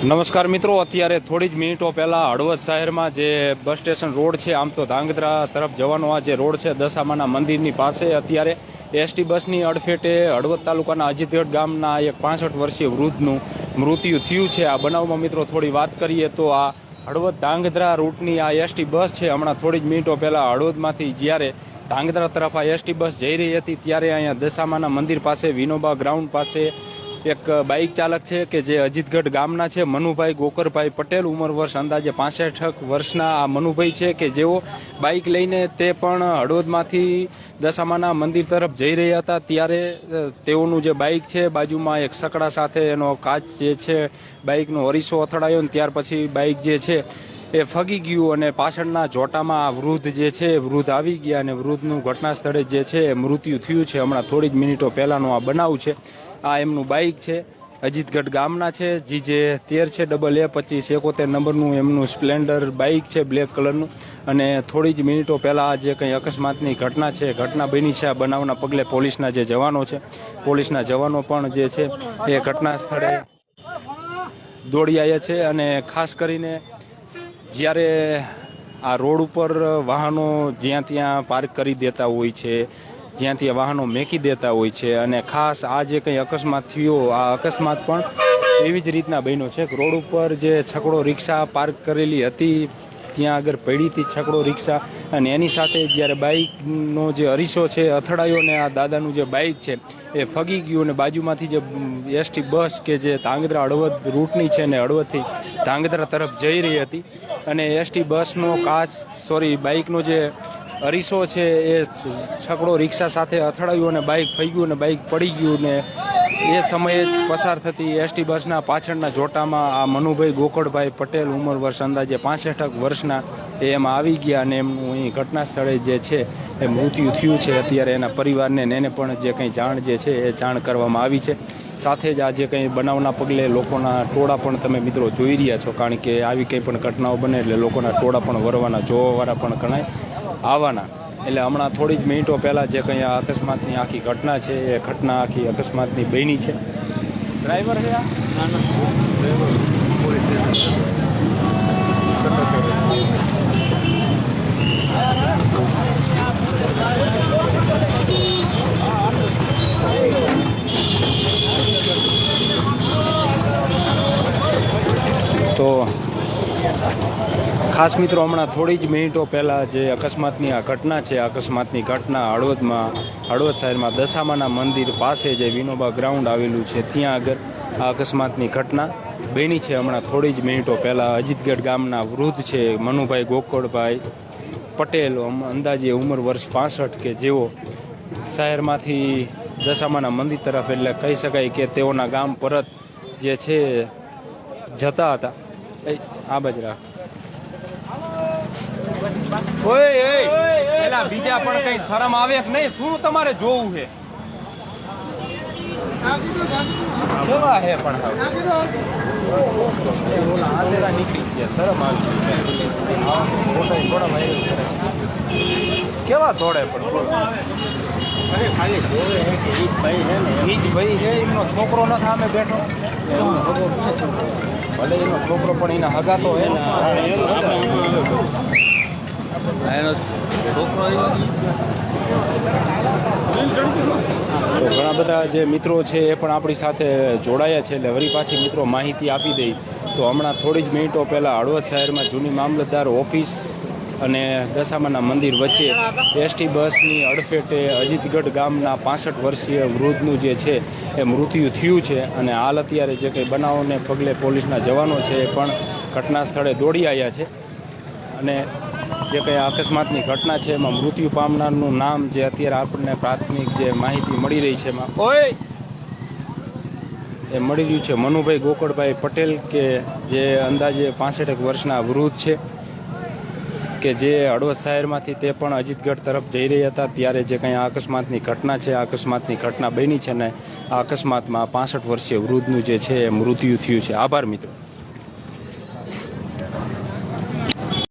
નમસ્કાર મિત્રો, અત્યારે થોડી જ મિનિટો પહેલાં હળવદ શહેરમાં જે બસ સ્ટેશન રોડ છે, આમ તો ધાંગધ્રા તરફ જવાનો આ જે રોડ છે, દશામાના મંદિરની પાસે, અત્યારે એસટી બસની અડફેટે હળવદ તાલુકાના અજીતગઢ ગામના એક પાસઠ વર્ષીય વૃદ્ધનું મૃત્યુ થયું છે. આ બનાવમાં મિત્રો થોડી વાત કરીએ તો આ હળવદ ધાંગધ્રા રૂટની આ એસટી બસ છે, હમણાં થોડી જ મિનિટો પહેલાં હળવદમાંથી જ્યારે ધાંગધ્રા તરફ આ એસટી બસ જઈ રહી હતી, ત્યારે અહીંયા દશામાના મંદિર પાસે, વિનોબા ગ્રાઉન્ડ પાસે એક બાઇક ચાલક છે કે જે અજીતગઢ ગામના છે, મનુભાઈ ગોકરભાઈ પટેલ. ઉંમર વર્ષ અંદાજે પાસઠ વર્ષના આ મનુભાઈ છે કે જેઓ બાઇક લઈને તે પણ હળવદમાંથી દશામાના મંદિર તરફ જઈ રહ્યા હતા. ત્યારે તેઓનું જે બાઇક છે, બાજુમાં એક સકડા સાથે એનો કાચ જે છે, બાઇકનો અરીસો અથડાયો ને ત્યાર પછી બાઇક જે છે એ ફગી ગયું અને પાછળના જોટામાં વૃદ્ધ જે છે વૃદ્ધ આવી ગયા અને વૃદ્ધનું ઘટના સ્થળે જે છે મૃત્યુ થયું છે. હમણાં થોડી જ મિનિટો પહેલાંનું આ બનાવ છે. આ એમનું બાઇક છે, અજીતગઢ ગામના છે. જી જે તેર છે, ડબલ એ, પચીસ, એકોતેર નંબરનું એમનું સ્પ્લેન્ડર બાઇક છે, બ્લેક કલરનું. અને થોડી જ મિનિટો પહેલાં જે કંઈ અકસ્માતની ઘટના છે ઘટના બની છે. આ બનાવના પગલે પોલીસના જે જવાનો છે, પોલીસના જવાનો પણ જે છે, એ ઘટના સ્થળે દોડી આવ્યા છે. અને ખાસ કરીને જ્યારે આ રોડ ઉપર વાહનો જ્યાં ત્યાં પાર્ક કરી દેતા હોય છે, જ્યાં ત્યાં વાહનો મેકી દેતા હોય છે અને ખાસ આ જે કંઈ અકસ્માત થયો, આ અકસ્માત પણ એવી જ રીતના બન્યો છે રોડ ઉપર જે છકડો રિક્ષા પાર્ક કરેલી હતી ત્યાં આગળ પડી હતી છકડો રિક્ષા અને એની સાથે જ્યારે બાઇકનો જે અરીસો છે, અથડાયો ને આ દાદાનું જે બાઇક છે, એ ફગી ગયું અને બાજુમાંથી જે એસટી બસ કે જે ધાંગધ્રા હળવદ રૂટની છે ને હળવદથી ધાંગધ્રા તરફ જઈ રહી હતી અને એસટી બસનો કાચ, સોરી, બાઇકનો જે અરીસો છે, એ છકડો રિક્ષા સાથે અથડાયું અને બાઇક ફઈ ગયું અને બાઇક પડી ગયું ને એ સમયે પસાર થતી એસટી બસના પાછળના જોટામાં આ મનુભાઈ ગોકળભાઈ પટેલ ઉંમર વર્ષ અંદાજે પાંસઠ વર્ષના એ એમાં આવી ગયા અને એમનું અહીં ઘટના સ્થળે જે છે એ મૃત્યુ થયું છે. અત્યારે એના પરિવારને એને પણ જે કંઈ જાણ જે છે એ જાણ કરવામાં આવી છે. સાથે જ આ જે કંઈ બનાવના પગલે લોકોના ટોળા પણ તમે મિત્રો જોઈ રહ્યા છો, કારણ કે આવી કંઈ પણ ઘટનાઓ બને એટલે લોકોના ટોળા પણ વરવાના, જોવાવાળા પણ ગણાય. આવવાના. એટલે હમણાં થોડી જ મિનિટો પહેલાં જે કંઈ આ અકસ્માતની આખી ઘટના છે એ ઘટના આખી અકસ્માતની બની છે. ડ્રાઈવર છે તો ખાસ મિત્રો, હમણાં થોડી જ મિનિટો પહેલાં જે અકસ્માતની આ ઘટના છે અકસ્માતની ઘટના હળવદમાં, હળવદ શહેરમાં દશામાના મંદિર પાસે જે વિનોબા ગ્રાઉન્ડ આવેલું છે, ત્યાં આગળ આ અકસ્માતની ઘટના બની છે. હમણાં થોડી જ મિનિટો પહેલાં અજીતગઢ ગામના વૃદ્ધ છે, મનુભાઈ ગોકળભાઈ પટેલ અંદાજે ઉંમર વર્ષ પાસઠ કે જેઓ શહેરમાંથી દશામાના મંદિર તરફ એટલે કહી શકાય કે તેઓના ગામ પરત જે છે, જતા હતા. આ બાજુ રાખ. ઓય ઓય પેલા બીજા પણ કઈ શરમ આવે કે નહીં? શું તમારે જોવું છે? કેવા હે પણ હાવ? નીકળી ગયા શરમ આવી. કેવા દોડે પણ એમનો છોકરો ન સામે બેઠો. ભલે એનો છોકરો પણ એના હગા તો હે ને. એનો છોકરો તો ઘણા બધા જે મિત્રો છે એ પણ આપણી સાથે જોડાયા છે એટલે વળી પાછી મિત્રો માહિતી આપી દઈ. તો હમણાં થોડી જ મિનિટો પહેલાં હળવદ શહેરમાં જૂની મામલતદાર ઓફિસ અને દશામાના મંદિર વચ્ચે એસટી બસની અડફેટે અજીતગઢ ગામના પાસઠ વર્ષીય વૃદ્ધનું જે છે એ મૃત્યુ થયું છે અને હાલ અત્યારે જે કંઈ બનાવોને પગલે પોલીસના જવાનો છે એ પણ ઘટના સ્થળે દોડી આવ્યા છે. અને જે કંઈ અકસ્માતની ઘટના છે, એમાં મૃત્યુ પામનારનું નામ જે અત્યારે આપણને પ્રાથમિક જે માહિતી મળી રહી છે એમાં. ઓય! એ મળી રહ્યું છે મનુભાઈ ગોકળભાઈ પટેલ કે જે અંદાજે પાસઠ વર્ષના વૃદ્ધ છે કે જે હળવદ શહેરમાંથી તે પણ અજીતગઢ તરફ જઈ રહ્યા હતા. ત્યારે જે કંઈ અકસ્માતની ઘટના છે અકસ્માતની ઘટના બની છે ને આ અકસ્માતમાં પાસઠ વર્ષીય વૃદ્ધનું જે છે એ મૃત્યુ થયું છે. આભાર મિત્રો.